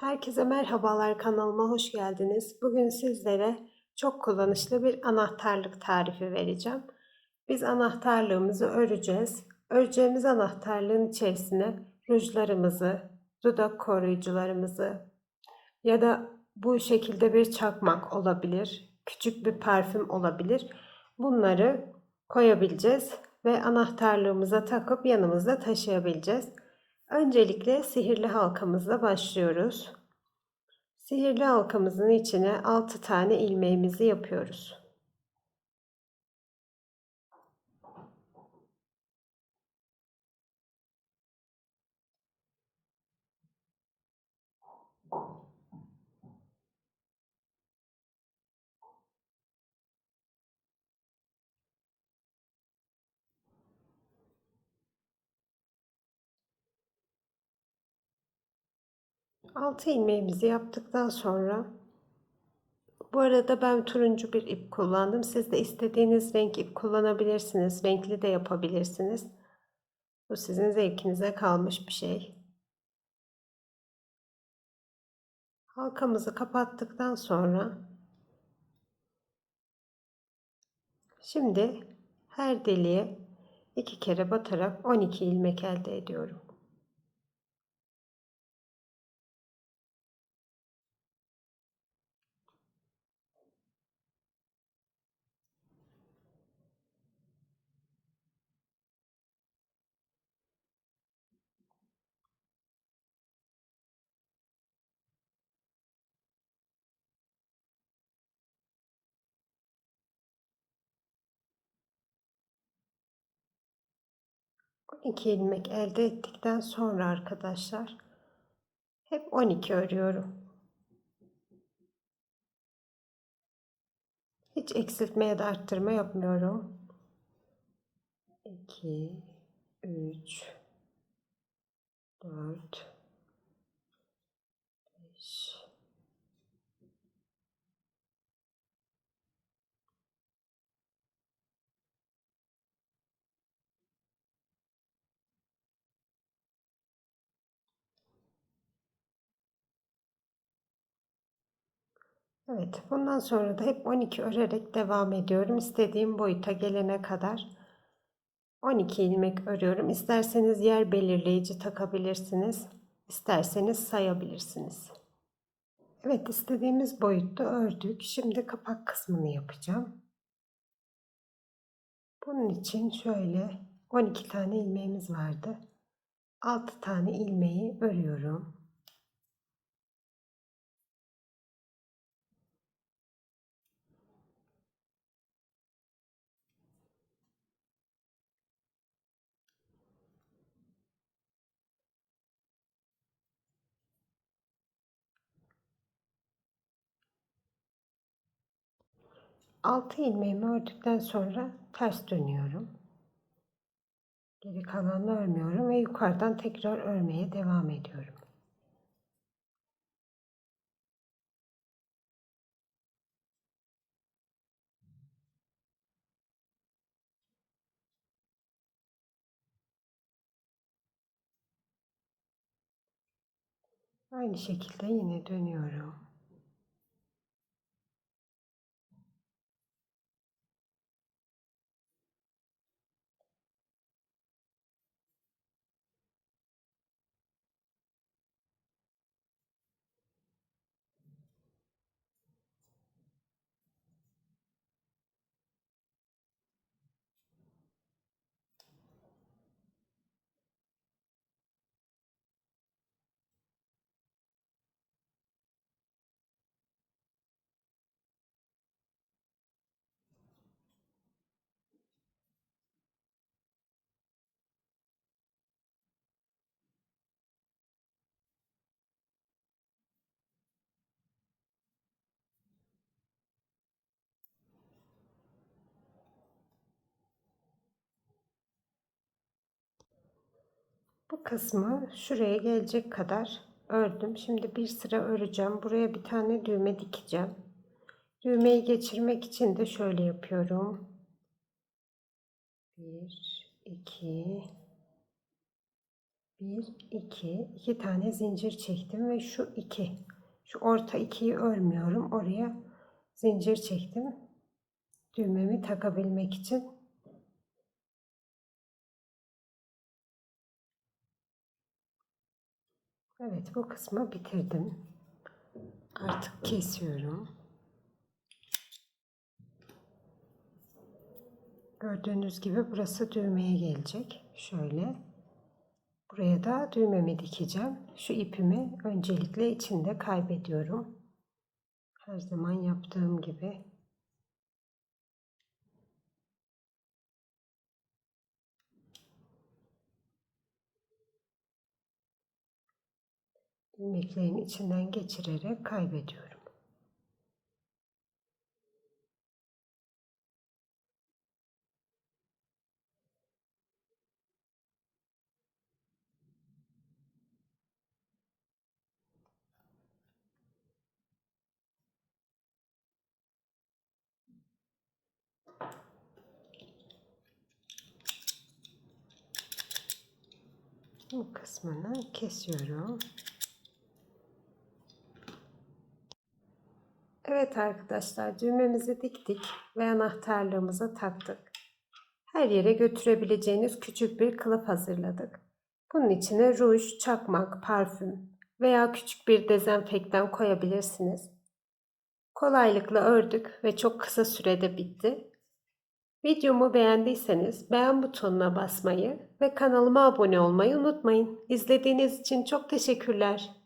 Herkese merhabalar kanalıma hoş geldiniz. Bugün sizlere çok kullanışlı bir anahtarlık tarifi vereceğim. Biz anahtarlığımızı öreceğiz. Öreceğimiz anahtarlığın içerisine rujlarımızı, dudak koruyucularımızı ya da bu şekilde bir çakmak olabilir, küçük bir parfüm olabilir. Bunları koyabileceğiz ve anahtarlığımıza takıp yanımızda taşıyabileceğiz. Öncelikle sihirli halkamızla başlıyoruz. Sihirli halkamızın içine 6 tane ilmeğimizi yapıyoruz. Altı ilmeğimizi yaptıktan sonra bu arada ben turuncu bir ip kullandım. Siz de istediğiniz renk ip kullanabilirsiniz. Renkli de yapabilirsiniz. Bu sizin zevkinize kalmış bir şey. Halkamızı kapattıktan sonra şimdi her deliğe iki kere batarak 12 ilmek elde ediyorum. 12 ilmek elde ettikten sonra arkadaşlar hep 12 örüyorum. Hiç eksiltme ya da arttırma yapmıyorum. 2 3 4 5 Evet, bundan sonra da hep 12 örerek devam ediyorum. İstediğim boyuta gelene kadar 12 ilmek örüyorum. İsterseniz yer belirleyici takabilirsiniz. İsterseniz sayabilirsiniz. Evet, istediğimiz boyutta ördük. Şimdi kapak kısmını yapacağım. Bunun için şöyle 12 tane ilmeğimiz vardı. 6 tane ilmeği örüyorum. Altı ilmeğimi ördükten sonra ters dönüyorum. Geri kalanını örmüyorum ve yukarıdan tekrar örmeye devam ediyorum. Aynı şekilde yine dönüyorum. Bu kısmı şuraya gelecek kadar ördüm. Şimdi bir sıra öreceğim. Buraya bir tane düğme dikeceğim. Düğmeyi geçirmek için de şöyle yapıyorum. 1 2 Bir, iki, iki tane zincir çektim ve şu iki, şu orta ikiyi örmüyorum. Oraya zincir çektim. Düğmemi takabilmek için. Evet bu kısmı bitirdim. Artık kesiyorum. Gördüğünüz gibi burası düğmeye gelecek. Şöyle. Buraya da düğmemi dikeceğim. Şu ipimi öncelikle içinde kaybediyorum. Her zaman yaptığım gibi. İlmeklerin içinden geçirerek kaybediyorum. Bu kısmını kesiyorum. Evet arkadaşlar düğmemizi diktik ve anahtarlığımızı taktık. Her yere götürebileceğiniz küçük bir kılıf hazırladık. Bunun içine ruj, çakmak, parfüm veya küçük bir dezenfektan koyabilirsiniz. Kolaylıkla ördük ve çok kısa sürede bitti. Videomu beğendiyseniz beğen butonuna basmayı ve kanalıma abone olmayı unutmayın. İzlediğiniz için çok teşekkürler.